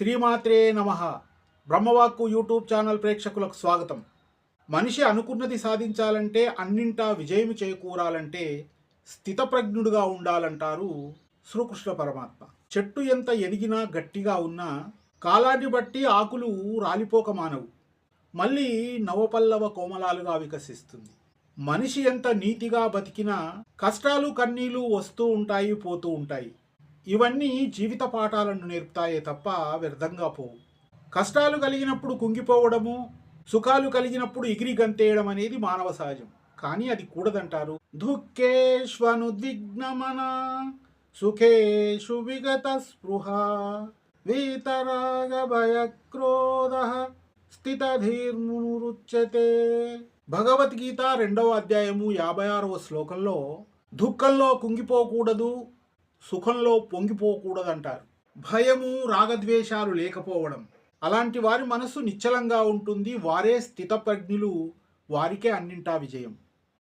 శ్రీమాత్రే నమ. బ్రహ్మవాక్కు YouTube channel ప్రేక్షకులకు స్వాగతం. మనిషి అనుకున్నది సాధించాలంటే అన్నింటా విజయం చేకూరాలంటే స్థితప్రజ్ఞుడుగా ఉండాలంటారు శ్రీకృష్ణ పరమాత్మ. చెట్టు ఎంత ఎదిగినా గట్టిగా ఉన్నా కాలాన్ని బట్టి ఆకులు రాలిపోక మానవు. మళ్ళీ నవపల్లవ కోమలాలుగా వికసిస్తుంది. మనిషి ఎంత నీతిగా బతికినా కష్టాలు కన్నీలు వస్తూ ఉంటాయి పోతూ ఉంటాయి. ఇవన్నీ జీవిత పాఠాలను నేర్పుతాయే తప్ప వ్యర్థంగా పోవు. కష్టాలు కలిగినప్పుడు కుంగిపోవడము సుఖాలు కలిగినప్పుడు ఎగిరి గంతేయడం అనేది మానవ సహజం. కానీ అది కూడదంటారు. దుఃఖేష్వనుద్విగ్నమన సుఖేషు విగత స్పృహ వీతరాగ భయక్రోధ స్థితధీర్మునురుచ్యతే. భగవద్గీత రెండవ అధ్యాయము యాభై ఆరవ శ్లోకంలో దుఃఖంలో కుంగిపోకూడదు సుఖంలో పొంగిపోకూడదంటారు. భయము రాగద్వేషాలు లేకపోవడం. అలాంటి వారి మనస్సు నిశ్చలంగా ఉంటుంది. వారే స్థితప్రజ్ఞులు. వారికే అన్నింటా విజయం.